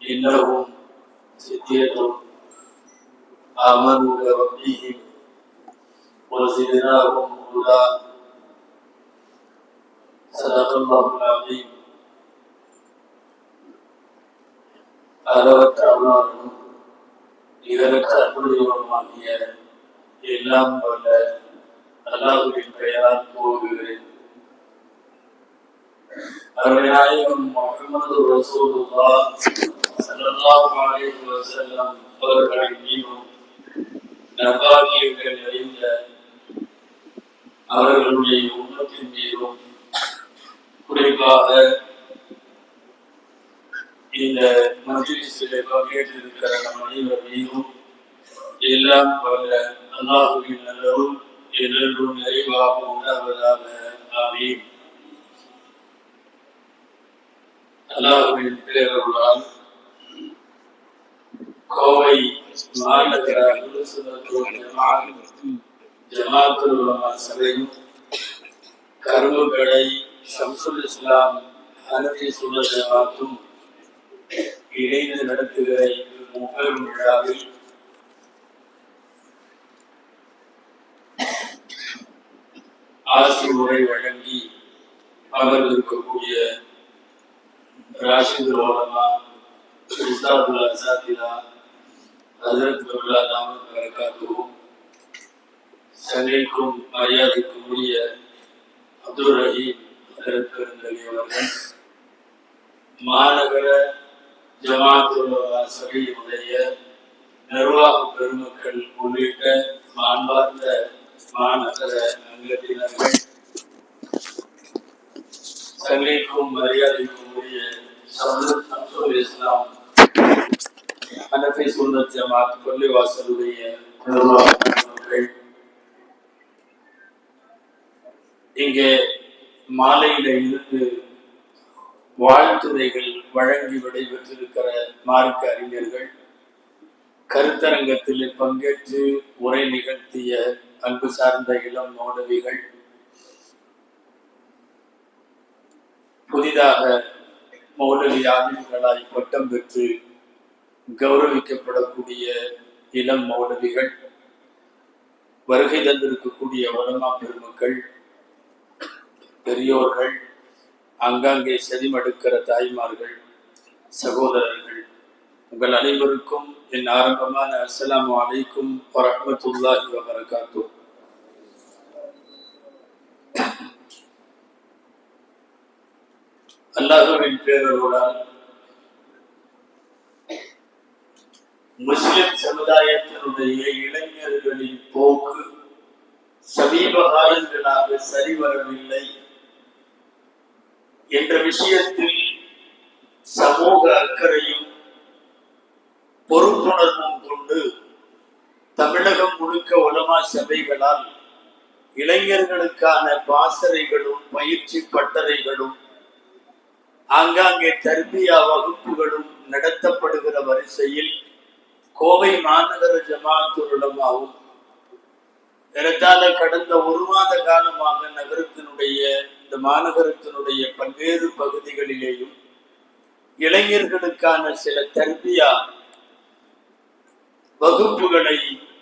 إنهم فتية آمنوا بربهم وزدناهم هدى صدق الله العظيم அளவற்ற அருளாளனும் நிகரற்ற அன்புடையவனுமாகிய எல்லாம் வல்ல அல்லாஹுவின் பெயரால் போகுகிறேன் அருள்நாயகம் முகமது ரசூலுல்லாஹ் ஸல்லல்லாஹு அலைஹி வஸல்லம் அவர்களின் மீதும் நற்பாக்கியங்கள் நிறைந்த அவர்களுடைய உண்மத்தின் மீதும் குறிப்பாக இந்த மஜ்லிஸிலே பங்கேற்றிருக்கிற நம் அனைவர் மீதும் எல்லாம் வல்ல அல்லாஹுவின் நல்லரும் எல்லோரும் நிறைவாக உணர்வதாக ஆமீன். அல்லாஹுவின் பேரருளால் கோவை மாநகர ஜமாத்துல் உலமா சபையும் கரும்புக்கடை ஷம்சுல் இஸ்லாம் ஹனஃபி சுல்ல ஜமாத்தும் இணைந்து நடத்துகிற முப்பெரும் விழாவில் ஆசி உரை வழங்கி அமர்ந்திருக்கக்கூடிய ராஷிதுல் ஓலமா ஹசரத் சங்கைக்கும் மரியாதைக்கும் உரிய அப்துல் ரஹீம் ஹசரத் பெருந்தகை அவர்கள் மாநகர ஜமாத்துல் சபையினுடைய நிர்வாக பெருமக்கள் உள்ளிட்ட மாண்பார்ந்த மாநகர அங்கத்தினர்கள் சங்கைக்கும் மரியாதைக்கும் உரிய சமூக இஸ்லாம் ஹனஃபி சுந்தர் ஜமாத் கொல்லிவாசலுடைய இங்கே மாலையில இருந்து வாழ்த்துறைகள் வழங்கி விடைபெற்றிருக்கிற மார்க்க அறிஞர்கள் கருத்தரங்கத்தில் பங்கேற்று உரை நிகழ்த்திய அன்பு சார்ந்த இளம் மௌனவிகள் புதிதாக மௌலவி ஆதிர்களாய் பட்டம் பெற்று கௌரவிக்கப்படக்கூடிய இளம் மௌலவிகள் வருகை தந்திருக்கக்கூடிய உலமா பெருமக்கள் பெரியோர்கள் ஆங்காங்கே செதிமடுக்கிற தாய்மார்கள் சகோதரர்கள் உங்கள் அனைவருக்கும் என் ஆரம்பமான அஸ்ஸலாமு அலைக்கும் வரமத்துல்லாஹி வபரகாத்து அல்லாஹுவின் பேரருளால் முஸ்லிம் சமுதாயத்தினுடைய இளைஞர்களின் போக்கு சமீப காலங்களாக சரிவரவில்லை. என்ற விஷயத்தில் சமூக அக்கறையும் பொறுப்புணர்வும் கொண்டு தமிழகம் முழுக்க உலமா சபைகளால் இளைஞர்களுக்கான பாசறைகளும் பயிற்சி பட்டறைகளும் ஆங்காங்கே தர்பியா வகுப்புகளும் நடத்தப்படுகிற வரிசையில் கோவை மாநகர ஜமாத்துலமாவும் ஏறத்தாழ கடந்த ஒரு மாத காலமாக நகரத்தினுடைய இந்த மாநகரத்தினுடைய பல்வேறு பகுதிகளிலேயும் இளைஞர்களுக்கான சில தர்பியா வகுப்புகளை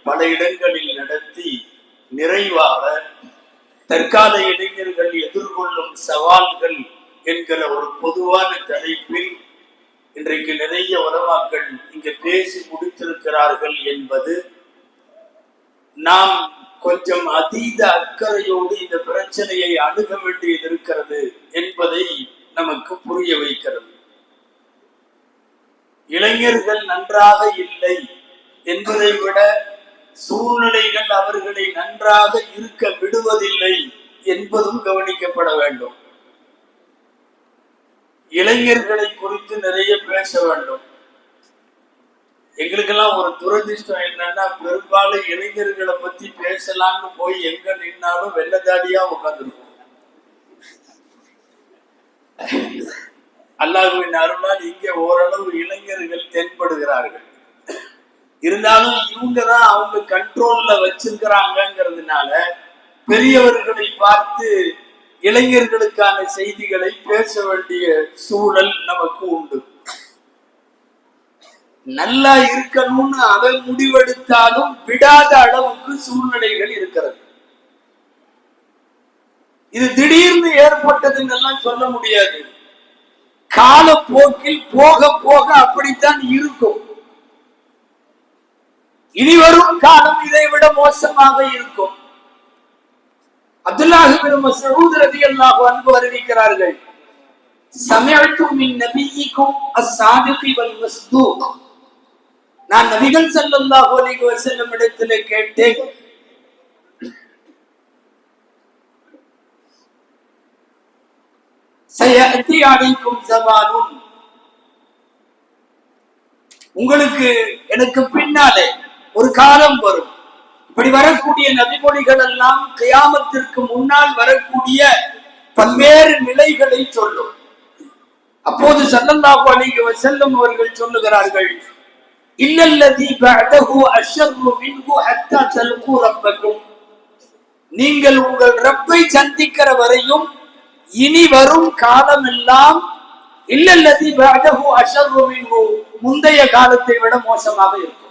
பல இடங்களில் நடத்தி நிறைவாக தற்கால இளைஞர்கள் எதிர்கொள்ளும் சவால்கள் என்கிற ஒரு பொதுவான தலைப்பில் இன்றைக்கு நிறைய உலமாக்கள் இங்கு பேசி முடித்திருக்கிறார்கள் என்பது நாம் கொஞ்சம் அதீத அக்கறையோடு இந்த பிரச்சனையை அணுக வேண்டியது இருக்கிறது என்பதை நமக்கு புரிய வைக்கிறது. இளைஞர்கள் நன்றாக இல்லை என்பதை விட சூழ்நிலைகள் அவர்களை நன்றாக இருக்க விடுவதில்லை என்பதும் கவனிக்கப்பட வேண்டும். இளைஞர்களை குறித்து நிறைய பேச வேண்டும். எங்களுக்கெல்லாம் ஒரு துரதிஷ்டம் என்னன்னா பெரும்பாலும் இளைஞர்களை பத்தி பேசலாம்னு போய் எங்க நின்னாலும் வெள்ளதாடியா உட்காந்துருக்கோம் அல்லாஹுவின் அருளால் இங்கே ஓரளவு இளைஞர்கள் தென்படுகிறார்கள். இருந்தாலும் இவங்க தான் அவங்க கண்ட்ரோல்ல வச்சிருக்கிறாங்கிறதுனால பெரியவர்களை பார்த்து இளைஞர்களுக்கான செய்திகளை பேச வேண்டிய சூழல் நமக்கு உண்டு. நல்லா இருக்கணும்னு அதை முடிவெடுத்தாலும் விடாத அளவுக்கு சூழ்நிலைகள் இருக்கிறது. இது திடீர்னு ஏற்பட்டதுன்னு எல்லாம் சொல்ல முடியாது. காலப்போக்கில் போக போக அப்படித்தான் இருக்கும். இனி வரும் காலம் இதை விட மோசமாக இருக்கும். அப்துல்லாஹிபின் மஸ்ஊத் ரலியல்லாஹு அன்பு அறிவிக்கிறார்கள் சமயத்து மின் நபியிக்கும் அஸ்ஸாதிகி வல் மஸ்தூக். நான் நபிகள் ஸல்லல்லாஹு அலைஹி வஸல்லம் இடத்திலே கேட்டேன். சயஅதி அலைக்கும் ஜமானுன் உங்களுக்கு எனக்கு பின்னாலே ஒரு காலம் வரும். இப்படி வரக்கூடிய நபிமொழிகள் எல்லாம் கியாமத்திற்கு முன்னால் வரக்கூடிய பல்வேறு நிலைகளை சொல்லும். அப்போது சல்லல்லாஹு அலைஹி வஸல்லம் அவர்கள் சொல்லுகிறார்கள் இல்லல்லதி பஅதஹு அஷர்ரு மின்ஹு ஹத்தா தல்கு ரப்பக்கும். நீங்கள் உங்கள் ரப்பை சந்திக்கிற வரையும் இனி வரும் காலம் எல்லாம் இல்லல்லதி பஅதஹு அஷர்ரு மின்ஹு. முந்தைய காலத்தை விட மோசமாக இருக்கும்.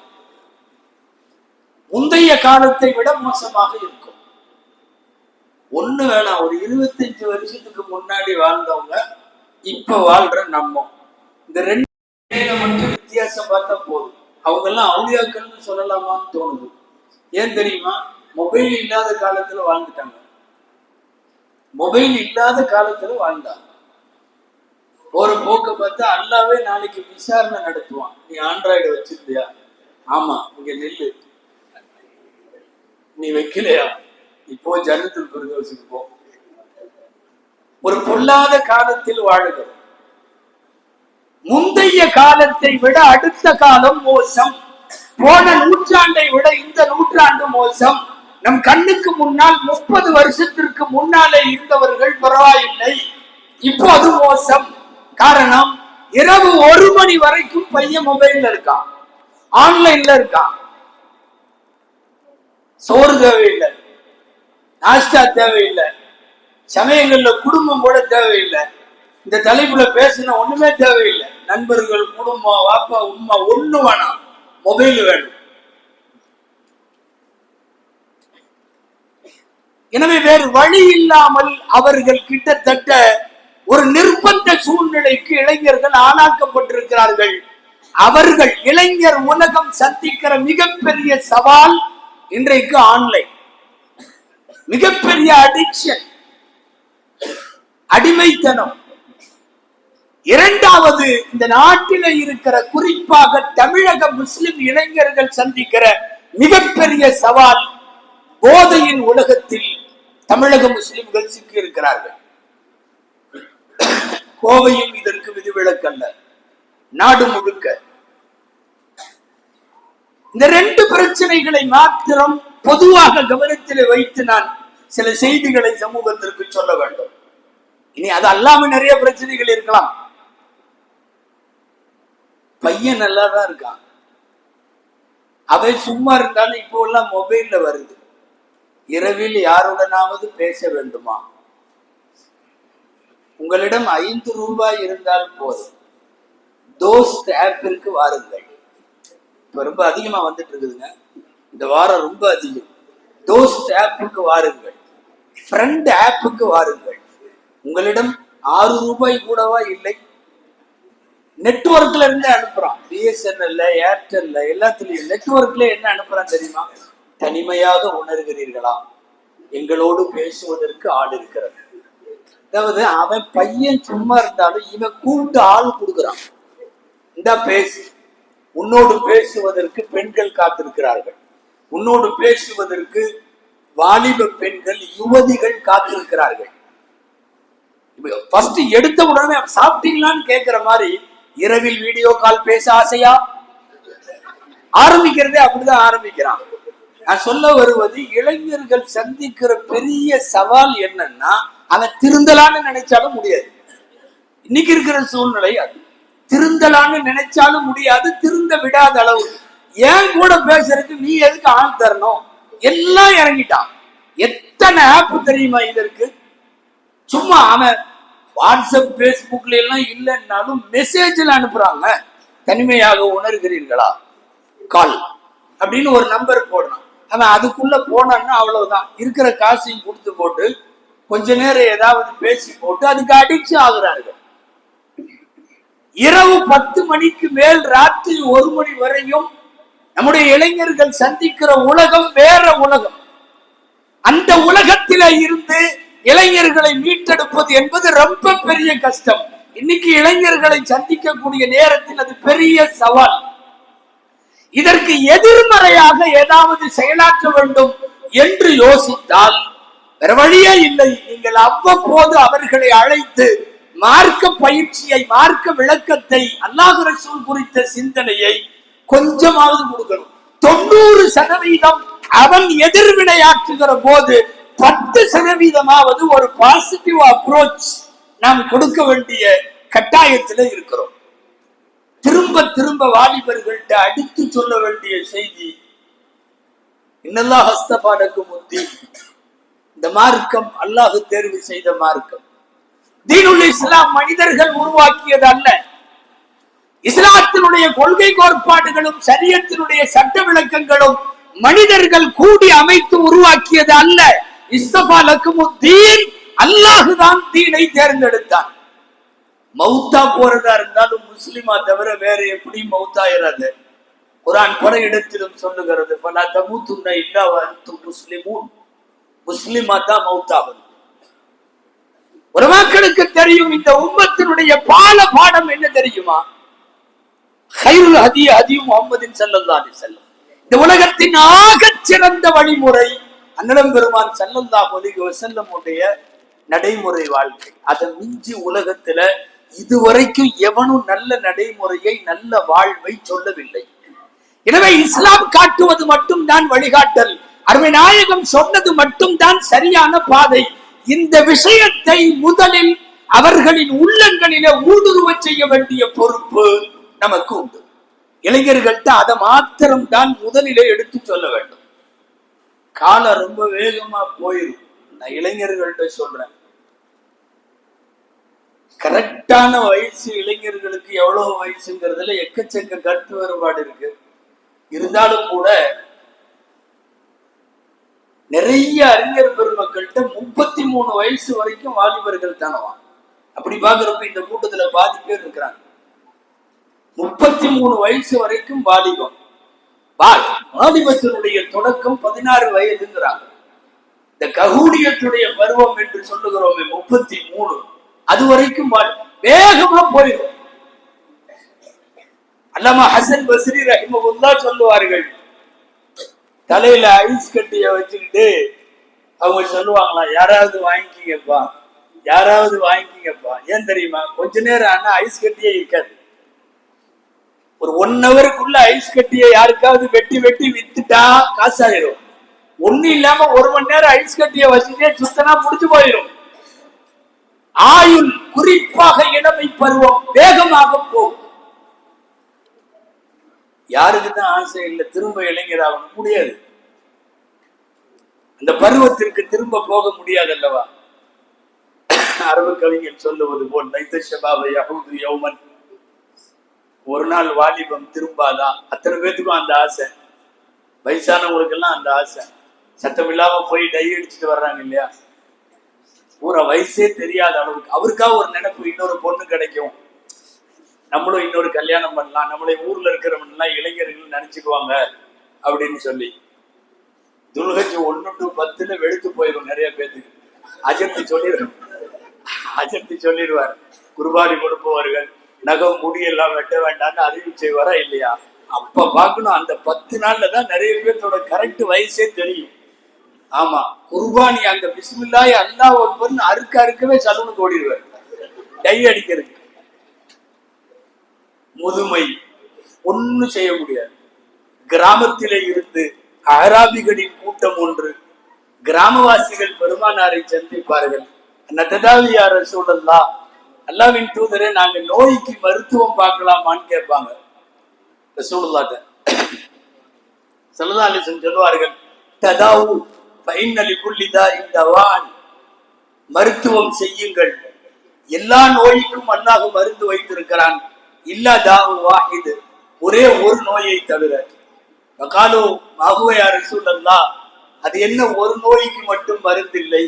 முந்தைய காலத்தை விட மோசமாக இருக்கும். ஒண்ணு வேணாம் ஒரு இருபத்தஞ்சு வருஷத்துக்கு முன்னாடி வாழ்ந்தவங்க இப்ப வாழ்ற நம்ம. இந்த ரெண்டு மட்டும் வித்தியாசம் பார்த்தா போதும். அவங்க எல்லாம் அவுளியாக்கள்னு சொல்லலாமான்னு தோணுது. ஏன் தெரியுமா? மொபைல் இல்லாத காலத்துல வாழ்ந்துட்டாங்க. மொபைல் இல்லாத காலத்துல வாழ்ந்தாங்க. ஒரு போக்க பார்த்தா அல்லாவே நாளைக்கு விசாரணை நடத்துவான். நீ ஆண்ட்ராய்டு வச்சிருந்தியா ஆமா இங்க நெல்லு. நீ வைக்கலையா? இப்போ ஜன்னத்தில் பிரதோஷத்துக்கு போ ஒரு பொல்லாத காலத்தில் வாழுகிறோம் முந்தைய காலத்தை விட அடுத்த காலம் மோசம். போன நூற்றாண்டை விட இந்த நூற்றாண்டு மோசம். நம் கண்ணுக்கு முன்னால் முப்பது வருஷத்திற்கு முன்னாலே இருந்தவர்கள் பரவாயில்லை. இப்போது மோசம். காரணம் இரவு ஒரு மணி வரைக்கும் பையன் மொபைல்ல இருக்கான். ஆன்லைன்ல இருக்கான். சோறு தேவையில்லை. நாஸ்டா தேவையில்லை. சமயங்கள்ல குடும்பம் கூட தேவையில்லை. இந்த தலைப்புல பேசின ஒண்ணுமே தேவையில்லை. நண்பர்கள் குடும்பம் வாப்பா உமா ஒண்ணு வேணாம். மொபைல் வேணும். எனவே வேறு வழி இல்லாமல் அவர்கள் கிட்டத்தட்ட ஒரு நிர்பந்த சூழ்நிலைக்கு இளைஞர்கள் ஆளாக்கப்பட்டிருக்கிறார்கள். அவர்கள் இளைஞர் உலகம் சந்திக்கிற மிகப்பெரிய சவால் இன்றைக்கு ஆன்லைன் மிகப்பெரிய அடிக்ஷன் அடிமைத்தனம். இரண்டாவது இந்த நாட்டில இருக்கிற குறிப்பாக தமிழக முஸ்லிம் இளைஞர்கள் சந்திக்கிற மிகப்பெரிய சவால் போதையின் உலகத்தில் தமிழக முஸ்லிம்கள் சிக்கி இருக்கிறார்கள் கோவையும் இதற்கு விதிவிலக்கல்ல நாடு முழுக்க இந்த ரெண்டு பிரச்சனைகளை மாத்திரம் பொதுவாக கவனத்தில் வைத்து நான் சில செய்திகளை சமூகத்திற்கு சொல்ல வேண்டும். இனி அது அல்லாம நிறைய பிரச்சனைகள் இருக்கலாம். பையன் நல்லா தான் இருக்கான். அவன் சும்மா இருந்தாலும் இப்போ எல்லாம் மொபைல்ல வருது. இரவில் யாருடனாவது பேச வேண்டுமா? உங்களிடம் ஐந்து ரூபாய் இருந்தால் போதும். தோஸ்த் ஆப்பிற்கு வாருங்கள். இப்போ ரொம்ப அதிகமாக வந்துட்டு இருக்குதுங்க. இந்த வாரம் ரொம்ப அதிகம். தோஸ்ட் ஆப்புக்கு வாருங்கள். ஃப்ரெண்ட் ஆப்புக்கு வாருங்கள். உங்களிடம் ஆறு ரூபாய் கூடவா இல்லை? நெட்வொர்க்ல இருந்து அனுப்புறான். பிஎஸ்என்எல்ல ஏர்டெல்ல எல்லாத்துலயும் நெட்ஒர்க்ல என்ன அனுப்புறான் தெரியுமா? தனிமையாக உணர்கிறீர்களா? எங்களோடு பேசுவதற்கு ஆள் இருக்கிறது. அதாவது அவன் பையன் சும்மா இருந்தாலும் இவன் கூப்பிட்டு ஆள் கொடுக்குறான். இந்த பேசு. உன்னோடு பேசுவதற்கு பெண்கள் காத்திருக்கிறார்கள். உன்னோடு பேசுவதற்கு வாலிப பெண்கள் யுவதிகள் காத்திருக்கிறார்கள். ஃபர்ஸ்ட் எடுத்த உடனே சாப்பிட்டீங்களான்னு கேட்கிற மாதிரி இரவில் வீடியோ கால் பேச ஆசையா? ஆரம்பிக்கிறதே அப்படிதான் ஆரம்பிக்கிறான். நான் சொல்ல வருவது இளைஞர்கள் சந்திக்கிற பெரிய சவால் என்னன்னா அவன் திருந்தலான்னு நினைச்சாலும் முடியாது. இன்னைக்கு இருக்கிற சூழ்நிலை அது. திருந்தலான்னு நினைச்சாலும் முடியாது திருந்த விடாத அளவு. ஏன் கூட பேசுறதுக்கு நீ எதுக்கு ஆள் தரணும்? எல்லாம் இறங்கிட்டான். எத்தனை ஆப் தெரியுமா இதற்கு சும்மா அவன் வாட்ஸ்அப் பேஸ்புக்ல எல்லாம் இல்லைன்னாலும் மெசேஜில் அனுப்புறாங்க. தனிமையாக உணர்கிறீர்களா? கால் அப்படின்னு ஒரு நம்பர் போடணும் அவன் அதுக்குள்ள போனான்னா அவ்வளவுதான். இருக்கிற காசையும் கொடுத்து போட்டு கொஞ்ச நேரம் ஏதாவது பேசி போட்டு அதுக்கு அடிச்சு ஆகுறார்கள். இரவு பத்து மணிக்கு மேல் ராத்திரி ஒரு மணி வரையும் நம்முடைய இளைஞர்கள் சந்திக்கிற உலகம் வேற உலகம். அந்த உலகத்தில இருந்து இளைஞர்களை மீட்டெடுப்பது என்பது ரொம்ப பெரிய கஷ்டம். இன்னைக்கு இளைஞர்களை சந்திக்கக்கூடிய நேரத்தில் அது பெரிய சவால். இதற்கு எதிர்மறையாக ஏதாவது செயலாற்ற வேண்டும் என்று யோசித்தால் வேற வழியே இல்லை. நீங்கள் அவ்வப்போது அவர்களை அழைத்து மார்க்க பயிற்சியை மார்க்க விளக்கத்தை அல்லாஹ் ரசூல் குறித்த சிந்தனையை கொஞ்சமாவது கொடுக்கணும். தொண்ணூறு சதவீதம் அவன் எதிர்வினையாற்றுகிற போது பத்து சதவீதமாவது ஒரு பாசிட்டிவ் அப்ரோச் நாம் கொடுக்க வேண்டிய கட்டாயத்தில் இருக்கிறோம். திரும்ப திரும்ப வாலிபர்கள்ட்ட அடித்து சொல்ல வேண்டிய செய்தி இன்னல்லா ஹஸ்தபாடக்கு முத்தி இந்த மார்க்கம் அல்லாஹு தேர்வு செய்த மார்க்கம். தீனுல் இஸ்லாம் மனிதர்கள் உருவாக்கியது அல்ல இஸ்லாத்தினுடைய கொள்கை கோட்பாடுகளும் சரியத்தினுடைய சட்ட விளக்கங்களும் மனிதர்கள் கூடி அமைத்து உருவாக்கியது அல்ல இஸ்தபா லக்குமுத்தீன் அல்லாஹுதான் தீனை தேர்ந்தெடுத்தான். மௌத்தா போறதா இருந்தாலும் முஸ்லிமா தவிர வேற எப்படி மௌத்தாயிராது. குரான் பல இடத்திலும் சொல்லுகிறது பல தமுத்துன்ன இல்லா அன்தும் முஸ்லிமா தான் மௌத்தாகும். உலமாக்களுக்கு தெரியும் இந்த உம்மத்தினுடைய பால பாடம் என்ன தெரியுமா? ஹைருல் ஹதி ஹதி முகமதின் ஸல்லல்லாஹு அலைஹி இந்த உலகத்தின் ஆகச் சிறந்த வழிமுறை அன்னலம் பெருமான் ஸல்லல்லாஹு ஒலிக செல்லமுடைய உடைய நடைமுறை வாழ்க்கை. அதை மிஞ்சி உலகத்துல இதுவரைக்கும் எவனும் நல்ல நடைமுறையை நல்ல வாழ்வை சொல்லவில்லை. எனவே இஸ்லாம் காட்டுவது மட்டும்தான் வழிகாட்டல். அருமை நாயகம் சொன்னது மட்டும்தான் சரியான பாதை. இந்த விஷயத்தை முதலில் அவர்களின் உள்ளங்களிலே ஊடுருவ செய்ய வேண்டிய பொறுப்பு நமக்கு உண்டு. இளைஞர்கள்ட்ட அதை மாத்திரம் தான் முதலிலே எடுத்து சொல்ல வேண்டும். காலம் ரொம்ப வேகமா போயிடும் நான் இளைஞர்கள்ட்ட சொல்றேன். கரெக்டான வயசு இளைஞர்களுக்கு எவ்வளவு வயசுங்கிறதுல எக்கச்சக்க கருத்து வேறுபாடு இருக்கு. இருந்தாலும் கூட நிறைய அறிஞர் பெருமக்கள்கிட்ட முப்பத்தி மூணு வயசு வரைக்கும் வாலிபர்கள் தானவா? அப்படி பாக்குறப்ப இந்த கூட்டத்துல பாதி பேர் இருக்கிறாங்க. முப்பத்தி மூணு வயசு வரைக்கும் வாலிபம். வாலிபத்தினுடைய தொடக்கம் பதினாறு வயதுங்கிறாங்க. இந்த ககூடியத்துடைய பருவம் என்று சொல்லுகிறோமே முப்பத்தி மூணு அது வரைக்கும் வேகமா போயிடும். அல்லாமா ஹசன் பஸ்ரி ரஹிமகுல்லா சொல்லுவார்கள் தலையில ஐஸ் கட்டிய வச்சுக்கிட்டு அவங்க சொல்லுவாங்களாம் யாராவது வாங்கிக்கிங்கப்பா யாராவது வாங்கிக்கிங்கப்பா. ஏன் தெரியுமா? கொஞ்ச நேரம் ஆனா ஐஸ் கட்டியே இருக்காது. ஒரு ஒன் ஹவருக்குள்ள ஐஸ் கட்டியை யாருக்காவது வெட்டி வெட்டி வித்துட்டா காசாயிரும். ஒண்ணு இல்லாம ஒரு மணி நேரம் ஐஸ் கட்டிய வச்சுட்டே சுத்தனா புடிச்சு போயிடும் ஆயுள் குறிப்பாக இளமை பருவம் வேகமாக போகும். யாருக்கு தான் ஆசை இல்லை திரும்ப இளைஞராக முடியாது. அந்த பருவத்திற்கு திரும்ப போக முடியாது அல்லவா? அரபு கவிஞர் சொல்லுவது போல் லைத்த ஷபாபை யௌமன். ஒரு நாள் வாலிபம் திரும்பாதா? அத்தனை பேத்துக்கும் அந்த ஆசை. வயசானவங்களுக்கெல்லாம் அந்த ஆசை. சத்தம் இல்லாம போய் டை அடிச்சுட்டு வர்றாங்க இல்லையா? பூரா வயசே தெரியாத அளவுக்கு. அவருக்காக ஒரு நினைப்பு இன்னொரு பொண்ணு கிடைக்கும். நம்மளும் இன்னொரு கல்யாணம் பண்ணலாம் நம்மளை ஊர்ல இருக்கிறவங்க எல்லாம் இளைஞர்கள் நினைச்சுக்குவாங்க அப்படின்னு சொல்லி. துல்கஜி ஒன்று டு பத்துல வெளுத்து போயிடும் நிறைய பேத்துக்கு. அஜர்த்தி சொல்லிடுவார் அஜர்த்தி சொல்லிடுவார். குருபாடி கொடுப்பவர்கள் நகம் முடியெல்லாம் வெட்ட வேண்டாம்னு அறிவு செய்வாரா இல்லையா? அப்ப பார்க்கணும் அந்த பத்து நாள்ல தான் நிறைய பேர்த்தோட கரெக்ட் வயசே தெரியும். ஆமா குர்பானி அந்த பிஸ்மில்லாய் அல்லாஹ் அக்பர்னு அறுக்க அறுக்கவே சலூனுக்கு ஓடிடுவார் டை அடிக்கிறது முதுமை. ஒண்ணும் செய்ய முடியாது. கிராமத்திலே இருந்து அகராபிகளின் கூட்டம் ஒன்று. கிராமவாசிகள் பெருமானாரை சந்திப்பார்கள். நததாவியார சூழல்லா அல்லாவின் தூதரே நாங்க நோய்க்கு மருத்துவம் பார்க்கலாமான்னு கேட்பாங்க. ரசூலுல்லாட்ட சல்லல்லாஹு சொல்லுவார்கள் ததாவு பைனலி புள்ளிதா இந்த வான் மருத்துவம் செய்யுங்கள். எல்லா நோய்க்கும் அல்லாஹ் மருந்து வைத்திருக்கிறான். இல்லா தாவு வாஹிது. ஒரே ஒரு நோயை தவிர. வகாலு மகுவையார் சூழல்லா அது என்ன ஒரு நோய்க்கு மட்டும் மருந்து இல்லை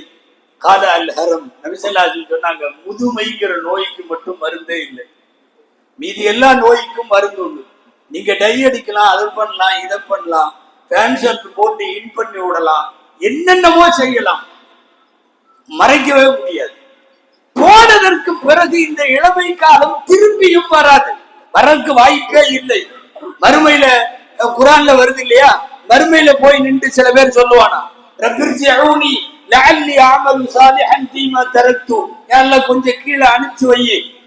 கால அல் ஹரம் நபிசல்லாஜி சொன்னாங்க முதுமைங்கிற நோய்க்கு மட்டும் மருந்தே இல்லை. மீதி எல்லா நோய்க்கும் மருந்து உண்டு. நீங்க டை அடிக்கலாம் அதை பண்ணலாம் இதை பண்ணலாம் கேன்சர் ஷர்ட் போட்டு இன் பண்ணி விடலாம் என்னென்னமோ செய்யலாம். மறைக்கவே முடியாது. போனதற்கு பிறகு இந்த இளமை காலம் திரும்பியும் வராது. வரக்கு வாய்ப்பே இல்லை. மறுமையில குரான்ல வருது இல்லையா? மறுமையில போய் நின்று சில பேர் சொல்லுவானா ரப்பிர்ஜி லஅல்லி அமலு சாலிஹன் தீமா தரக்து. எல்லாம் கொஞ்சம் கீழே அனுப்பிச்சு வை.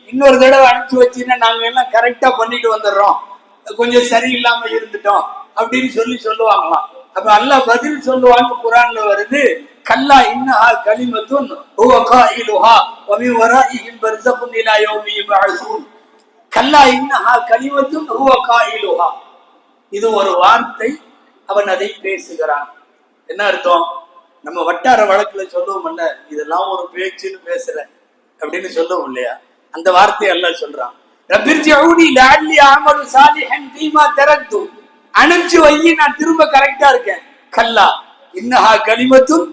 இன்னொரு தடவை அனுப்பிச்சு வச்சீங்கன்னா நாங்க எல்லாம் கரெக்டா பண்ணிட்டு வந்துடுறோம். கொஞ்சம் சரியில்லாம இருந்துட்டோம். அப்படின்னு சொல்லி சொல்லுவாங்களாம். அப்ப அல்லாஹ் பதில் சொல்லுவாங்க குரான்ல வருது. கல்லா இன்னஹா கலிமத்துன் ஹுவ காயிலுஹா வ மின் வராஇஹிம் பர்சகுன் இலா யௌமி யுபஅஸூன் கல்லா இன்னஹா கலிமத்துன் ஹுவ காயிலுஹா இது ஒரு வார்த்தை. அவன் அதை பேசுகிறான். என்ன அர்த்தம்? நம்ம வட்டார வழக்குல சொல்லுவோம்ல இதெல்லாம் ஒரு பேச்சுன்னு பேசுற அப்படின்னு சொல்லுவோம் இல்லையா? அந்த வார்த்தை எல்லாம் சொல்றான். அவுடி லாமரு அமலு சாலிஹன் தீமா திறந்து அனுப்பிச்சு வை நான் திரும்ப கரெக்டா இருக்கேன். கல்லா இன்னஹா கலிமத்துன்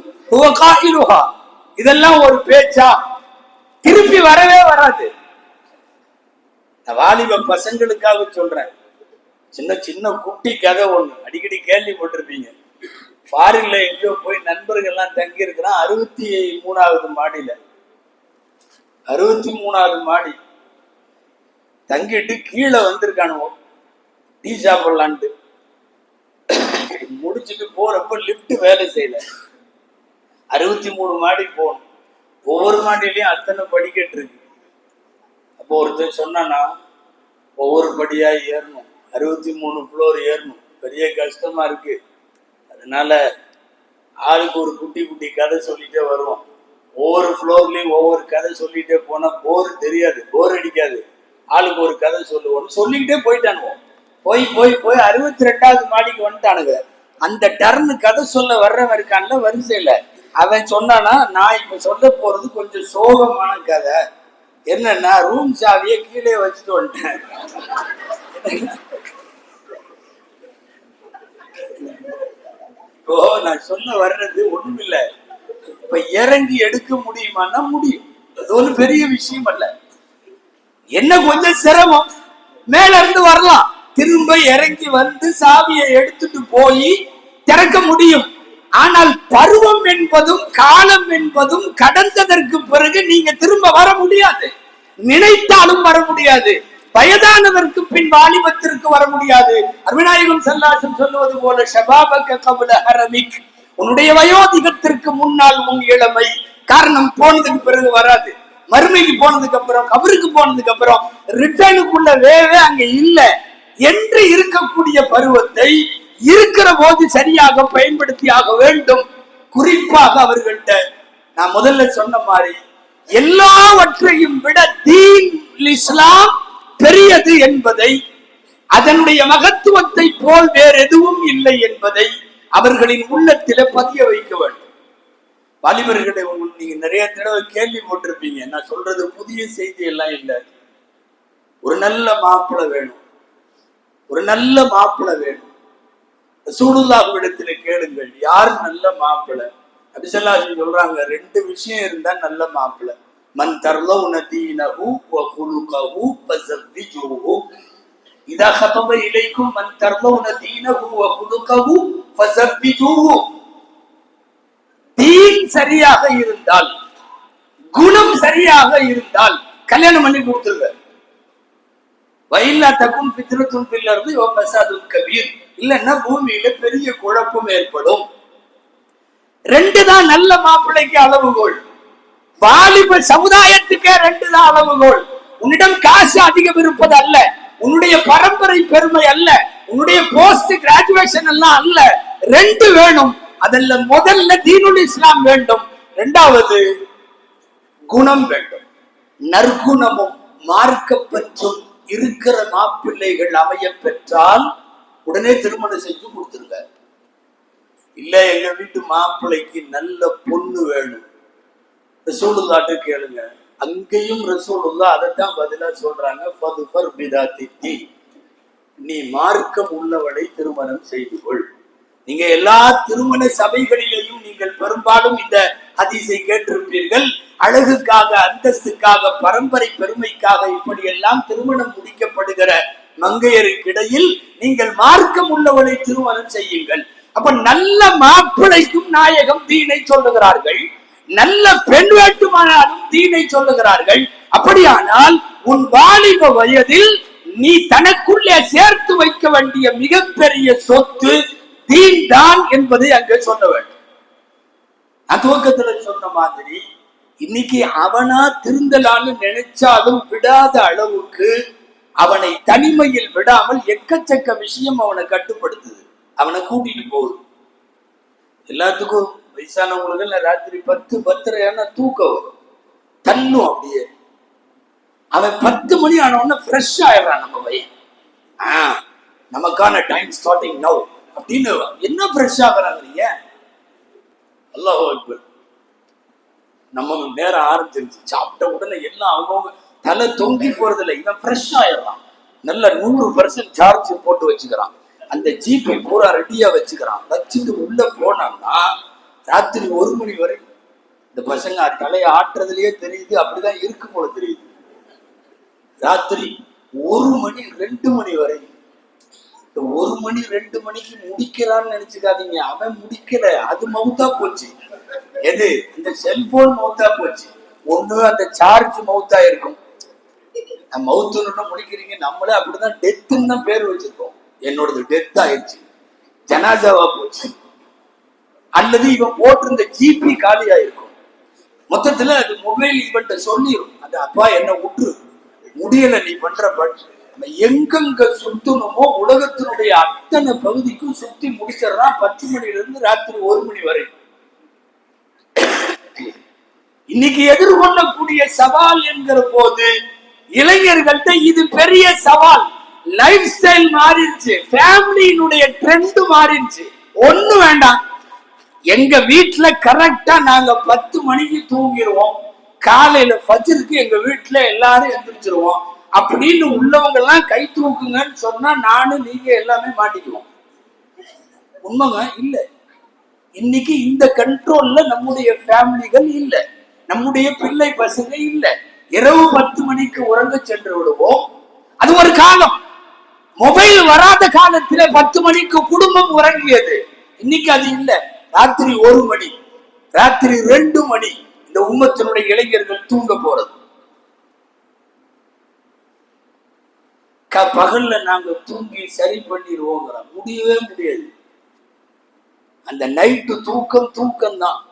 இதெல்லாம் ஒரு பேச்சா திருப்பி வரவே வராது வாலிப பசங்களுக்காக சொல்றேன் சின்ன சின்ன குட்டி கதை ஒண்ணு அடிக்கடி கேள்விப்பட்டிருப்பீங்க ஃபாரின்ல எங்கேயோ போய் நண்பர்கள்லாம் தங்கி இருக்கிறான் அறுபத்தி மூணாவது மாடியில அறுபத்தி மூணாவது மாடி தங்கிட்டு கீழே வந்திருக்கானுவோ டீ சாப்பிடலான்ட்டு முடிச்சுட்டு போறப்ப லிப்ட் வேலை செய்யல அறுபத்தி மூணு மாடி போகணும். ஒவ்வொரு மாடியிலையும் அத்தனை படிக்கட்டு இருக்கு அப்போ ஒருத்தர் சொன்னானா ஒவ்வொரு படியா ஏறணும். அறுபத்தி மூணு ஃப்ளோர் ஏறணும். பெரிய கஷ்டமா இருக்கு. அதனால ஆளுக்கு ஒரு குட்டி குட்டி கதை சொல்லிட்டே வருவோம். ஒவ்வொரு ஃப்ளோர்லயும் ஒவ்வொரு கதை சொல்லிட்டே போனா போர் தெரியாது. போர் அடிக்காது. ஆளுக்கு ஒரு கதை சொல்லுவோம் சொல்லிக்கிட்டே போயிட்டானுவோம். போய் போய் போய் அறுபத்தி ரெண்டாவது மாடிக்கு வந்துட்டானுங்க. அந்த டர்னு கதை சொல்ல வர்றவன் இருக்கான்ல வரிசையில. அவன் சொன்னானா நான் இப்ப சொல்ல போறது கொஞ்சம் சோகமான கதை. என்னன்னா ரூம் சாவியை கீழே வச்சுட்டு வந்துட்டேன். இப்போ நான் சொல்ல வர்றது ஒண்ணுமில்ல. இப்ப இறங்கி எடுக்க முடியுமான்னா முடியும். அது ஒரு பெரிய விஷயம் அல்ல. என்ன கொஞ்சம் சிரமம். மேல இருந்து வரலாம். திரும்ப இறங்கி வந்து சாவியை எடுத்துட்டு போய் திறக்க முடியும். ஆனால் பருவம் என்பதும் காலம் என்பதும் கடந்ததற்கு பிறகு நீங்க திரும்ப வர முடியாது. நினைத்தாலும் வர முடியாது. வயதானதற்கு பின் வாலிபத்திற்கு வர முடியாது. அருவிநாயகம் செல்லாசன் சொல்லுவது போல ஷபாபக கபுல ஹரமிக். உன்னுடைய வயோதிகத்திற்கு முன்னால் உன் இளமை காரணம் போனதுக்கு பிறகு வராது. மறுமைக்கு போனதுக்கு அப்புறம் கபருக்கு போனதுக்கு அப்புறம் ரிட்டர்னுக்குள்ள வேவே அங்க இல்ல. என்று இருக்கக்கூடிய பருவத்தை இருக்கிற போது சரியாக பயன்படுத்தி ஆக வேண்டும். குறிப்பாக அவர்கள்ட்ட நான் முதல்ல சொன்ன மாதிரி எல்லாவற்றையும் விட தீன் இஸ்லாம் பெரியது என்பதை அதனுடைய மகத்துவத்தை போல் வேற எதுவும் இல்லை என்பதை அவர்களின் உள்ளத்தில பதிய வைக்க வேண்டும். வாலிபர்களை உங்களுக்கு நீங்க நிறைய தடவை கேள்வி போட்டிருப்பீங்க நான் சொல்றது? புதிய செய்தி எல்லாம் இல்லை. ஒரு நல்ல மாப்பிள வேணும். ஒரு நல்ல மாப்பிள வேணும். சூடுல்லாஹுவிடத்திலே கேளுங்கள் யார் நல்ல மாப்பிள்ளை அபிசல்லாஜி சொல்றாங்க ரெண்டு விஷயம் இருந்தா நல்ல மாப்பிள்ளை மன் தர்லவுன தீனஹு வ குலுகஹு ஃபஸவ்விஜுஹு இதா ஹதப இலைக்கும் மன் தர்லவுன தீனஹு வ தீன் சரியாக இருந்தால் குணம் சரியாக இருந்தால் கல்யாணம் பண்ணி கொடுத்துருங்க. வயல்லா தக்கும் பித்ரத்தும் பில்லர்ந்து இருந்து ஃபஸாதுல் கபீர். இல்லைன்னா பூமியில பெரிய குழப்பம் ஏற்படும். ரெண்டு தான் நல்ல மாப்பிள்ளைக்கு அளவுகோல். வாலிப சமுதாயத்துக்கே ரெண்டு தான் அளவுகோல். உன்னிடம் காசு அதிகம் இருப்பது அல்ல. உன்னுடைய பரம்பரை பெருமை அல்ல. உன்னுடைய போஸ்ட் கிராஜுவேஷன் எல்லாம் அல்ல. ரெண்டு வேணும். அதல்ல முதல்ல தீனுல் இஸ்லாம் வேண்டும். இரண்டாவது குணம் வேண்டும். நற்குணமும் மார்க்கப்பற்றும் இருக்கிற மாப்பிள்ளைகள் அமைய பெற்றால் உடனே திருமணம் செஞ்சு கொடுத்துருங்க. இல்ல எங்க வீட்டு மாப்பிள்ளைக்கு நல்ல பொண்ணு வேணும். ரசூலுல்லாட்டு கேளுங்க. அங்கேயும் ரசூலுல்லா அதைத்தான் பதிலா சொல்றாங்க. ஃபதுஃபர் பிதாத்தித்தி நீ மார்க்கம் உள்ளவளை திருமணம் செய்து கொள். நீங்க எல்லா திருமண சபைகளிலேயும் நீங்கள் பெரும்பாலும் இந்த அதிசை கேட்டிருப்பீர்கள். அழகுக்காக அந்தஸ்துக்காக பரம்பரை பெருமைக்காக இப்படி எல்லாம் திருமணம் முடிக்கப்படுகிற மங்கையருக்கிடையில் நீங்கள் மார்க்கம் உள்ளவளை திருமணம் செய்யுங்கள். அப்ப நல்ல மாப்பிளைக்கும் நாயகம் தீனை சொல்லுகிறார்கள். நல்ல பெண் வேண்டுமானாலும் தீனை சொல்லுகிறார்கள். அப்படியானால் உன் வாலிப வயதில் நீ தனக்குள்ளே சேர்த்து வைக்க வேண்டிய மிகப்பெரிய சொத்து தீன் தான் என்பதை அங்கே சொல்ல வேண்டும். துவக்கத்துல சொன்ன மாதிரி இன்னைக்கு அவனா திருந்தலான்னு நினைச்சாலும் விடாத அளவுக்கு அவனை தனிமையில் விடாமல் எக்கச்சக்க விஷயம் அவனை கட்டுப்படுத்துது. அவனை கூட்டிட்டு போகுது. எல்லாத்துக்கும் வயசானவங்களுக்கு ராத்திரி பத்து பத்திரையான தூக்கம் வரும். தள்ளும் அப்படியே. அவன் பத்து மணி ஆன உடனே ஃப்ரெஷ் ஆயிடுறான் நம்ம பையன். ஆ நமக்கான டைம் ஸ்டார்டிங் நவ் அப்படின்னு என்ன ஃப்ரெஷ் ஆகிறாங்க நீங்க? அல்லாஹ் நம்ம நேரம் ஆரம்பிச்சிருச்சு. சாப்பிட்ட உடனே எல்லாம் அவங்கவுங்க தலை தொங்கி போறதில்ல. இவன் ஃப்ரெஷ் ஆயிடுறான். நல்ல நூறு பர்சன்ட் சார்ஜ் போட்டு வச்சுக்கிறான். அந்த ஜிபி பூரா ரெடியா வச்சுக்கிறான். வச்சுட்டு உள்ள போனான்னா ராத்திரி ஒரு மணி வரை இந்த பசங்க தலையை ஆட்டுறதுலயே தெரியுது. அப்படிதான் இருக்கும் போல தெரியுது. ராத்திரி ஒரு மணி ரெண்டு மணி வரை இந்த ஒரு மணி ரெண்டு மணிக்கு முடிக்கிறான்னு நினைச்சுக்காதீங்க. அவன் முடிக்கல. அது மவுத்தா போச்சு. எது? இந்த செல்போன் மவுத்தா போச்சு. ஒண்ணு அந்த சார்ஜ் மவுத்தா இருக்கும். மவுத்துன்னு முடிக்கிறீங்க. நம்மளே அப்படிதான் டெத்துன்னு தான் பேர் வச்சிருக்கோம். என்னோடது டெத் ஆயிடுச்சு. ஜனாசாவா போச்சு. அல்லது இவன் போட்டிருந்த ஜிபி காலி ஆயிருக்கும் மொத்தத்துல அது மொபைல் இவன்ட்ட சொல்லிடும் அந்த அப்பா என்ன உற்று. முடியல நீ பண்ற பட் நம்ம எங்கெங்க சுத்தணுமோ உலகத்தினுடைய அத்தனை பகுதிக்கும் சுத்தி முடிச்சிடறான் பத்து மணில இருந்து ராத்திரி ஒரு மணி வரை. இன்னைக்கு எதிர்கொள்ளக்கூடிய சவால் என்கிற போது இளைஞர்கள்ட்ட இது பெரிய சவால். லைஃப் ஸ்டைல் மாறிடுச்சு. ஃபேமிலியினுடைய ட்ரெண்ட் மாறிடுச்சு. ஒண்ணு வேண்டாம். எங்க வீட்டுல கரெக்டா நாங்க பத்து மணிக்கு தூங்கிடுவோம் காலையில ஃபஜ்ருக்கு எங்க வீட்டுல எல்லாரும் எந்திரிச்சிருவோம். அப்படின்னு உள்ளவங்க எல்லாம் கை தூக்குங்கன்னு சொன்னா நானும் நீங்க எல்லாமே மாட்டிக்குவோம். உண்மைங்க? இல்ல. இன்னைக்கு இந்த கண்ட்ரோல்ல நம்முடைய ஃபேமிலிகள் இல்ல. நம்முடைய பிள்ளை பசங்க இல்லை. இரவு பத்து மணிக்கு உறங்க சென்று விடுவோம். அது ஒரு காலம். மொபைல் வராத காலத்துல பத்து மணிக்கு குடும்பம் உறங்கியது. இன்னைக்கு அது இல்ல. ராத்திரி ஒரு மணி. ராத்திரி ரெண்டு மணி. இந்த உம்மத்தினுடைய இளைஞர்கள் தூங்க போறது. க- பகல்ல நாங்க தூங்கி சரி பண்ணிடுவோங்கிறோம் முடியவே முடியாது. அந்த நைட்டு தூக்கம் தூக்கம் தான்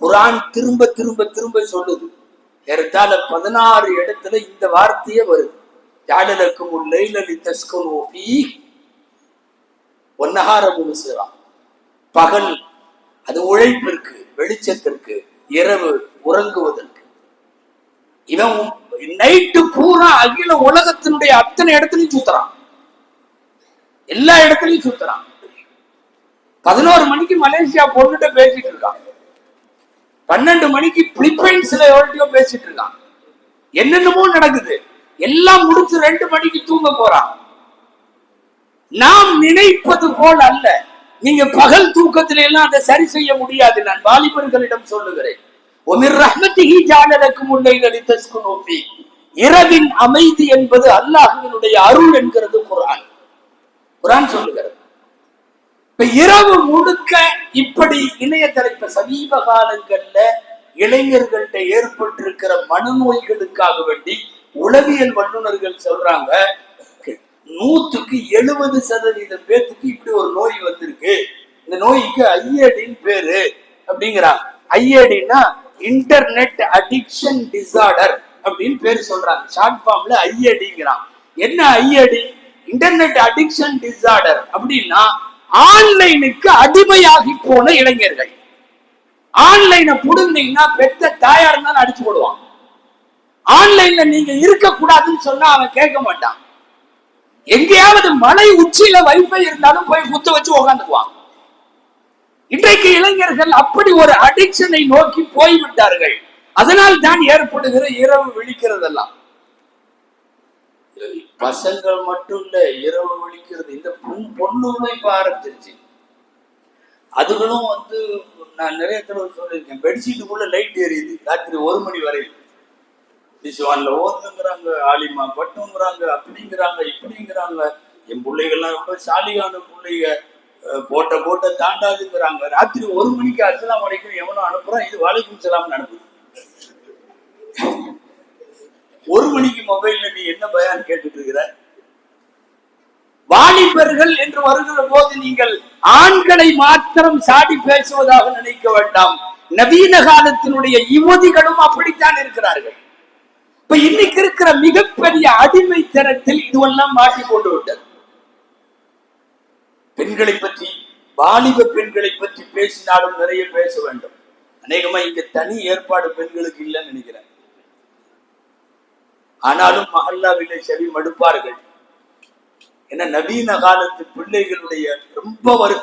குரான் திரும்ப திரும்ப திரும்ப சொல்லுது. ஏறத்தாழ பதினாறு இடத்துல இந்த வார்த்தையே வருது. ஜாடலுக்கும் லைலலி தஸ்கனு ஃபீ. ஒன்னகார முழுசுரா பகல் அது உழைப்பிற்கு வெளிச்சத்திற்கு இரவு உறங்குவதற்கு. இவன் நைட்டு பூரா அகில உலகத்தினுடைய அத்தனை இடத்துலையும் சுத்துறான். எல்லா இடத்துலையும் சுத்துறான். பதினோரு மணிக்கு மலேசியா பொண்ணுகிட்ட பேசிட்டு இருக்கான். பன்னெண்டு மணிக்கு பிலிப்பைன்ஸ்ல எவ்வளோ பேசிட்டு இருக்கான் என்னென்னமோ நடக்குது. எல்லாம் முடிச்சு ரெண்டு மணிக்கு தூங்க போறான். நாம் நினைப்பது போல் அல்ல. நீங்க பகல் தூக்கத்தில எல்லாம் அதை சரி செய்ய முடியாது. நான் வாலிபர்களிடம் சொல்லுகிறேன். ஒமிர் ரஹ்மத்திஹி ஜாலலக்கும் உள்ளைகளை தஸ்குனோபி இரவின் அமைதி என்பது அல்லாஹ்வினுடைய அருள் என்கிறது குரான் குரான் சொல்லுகிறது. இப்ப இரவு முழுக்க இப்படி இணையதள இப்ப சமீப காலங்கள்ல இளைஞர்கள்ட்ட ஏற்பட்டிருக்கிற மனநோய்களுக்காக வேண்டி உளவியல் வல்லுநர்கள் சொல்றாங்க நூத்துக்கு எழுபது சதவீதம் பேத்துக்கு இப்படி ஒரு நோய் வந்திருக்கு. இந்த நோய்க்கு ஐஏடின்னு பேரு. அப்படிங்கிறாங்க. ஐஏடினா இன்டர்நெட் அடிக்ஷன் டிசார்டர் அப்படின்னு பேர் சொல்றாங்க. ஷார்ட் ஃபார்ம்ல ஐஏடிங்கிறான் என்ன ஐஏடி இன்டர்நெட் அடிக்ஷன் டிசார்டர் அப்படின்னா ஆன்லைனுக்கு அடிமையாகி போன இளைஞர்கள். ஆன்லைனை புடுந்தீங்கன்னா பெத்த தாயா இருந்தாலும் அடிச்சு போடுவான். ஆன்லைன்ல நீங்க இருக்க கூடாதுன்னு சொன்னா அவன் கேட்க மாட்டான். எங்கேயாவது மலை உச்சியில வைஃபை இருந்தாலும் போய் குத்த வச்சு உக்காந்துக்குவான். இன்றைக்கு இளைஞர்கள் அப்படி ஒரு அடிக்ஷனை நோக்கி போய்விட்டார்கள். அதனால் தான் ஏற்படுகிற இரவு விழிக்கிறதெல்லாம். பசங்கள் மட்டும் இல்ல இரவு ஒழிக்கிறது. இந்த பொன் பொண்ணுமே ஆரம்பிச்சிருச்சு அதுகளும் வந்து நான் நிறைய தடவை சொல்லியிருக்கேன் பெட்ஷீட்டுக்குள்ள லைட் எரியுது ராத்திரி ஒரு மணி வரை. டிஸ்வான்ல ஓதுங்கிறாங்க ஆலிமா பட்டுங்கிறாங்க அப்படிங்கிறாங்க இப்படிங்கிறாங்க. என் பிள்ளைகள்லாம் ரொம்ப சாலியான பிள்ளைங்க போட்ட போட்ட தாண்டாதுங்கிறாங்க. ராத்திரி ஒரு மணிக்கு அசலாம் வரைக்கும் எவனோ அனுப்புறான் இது வாழைக்கும் சலாம்னு அனுப்புது ஒரு மணிக்கு மொபைல்ல நீ என்ன பயான் கேட்டுட்டு இருக்கிற? வாலிபர்கள் என்று வருகிற போது நீங்கள் ஆண்களை மாத்திரம் சாடி பேசுவதாக நினைக்க வேண்டாம். நவீன காலத்தினுடைய யுவதிகளும் அப்படித்தான் இருக்கிறார்கள். இப்ப இன்னைக்கு இருக்கிற மிகப்பெரிய அடிமை தரத்தில் இதுவெல்லாம் மாட்டி கொண்டு விட்டது. பெண்களை பற்றி வாலிப பெண்களை பற்றி பேசினாலும் நிறைய பேச வேண்டும். அநேகமா இங்க தனி ஏற்பாடு பெண்களுக்கு இல்லைன்னு நினைக்கிறேன். ஆனாலும் மஹல்லாவிலே செவி மடுப்பார்கள் என நவீன காலத்து பிள்ளைகளுடைய ரொம்ப வரு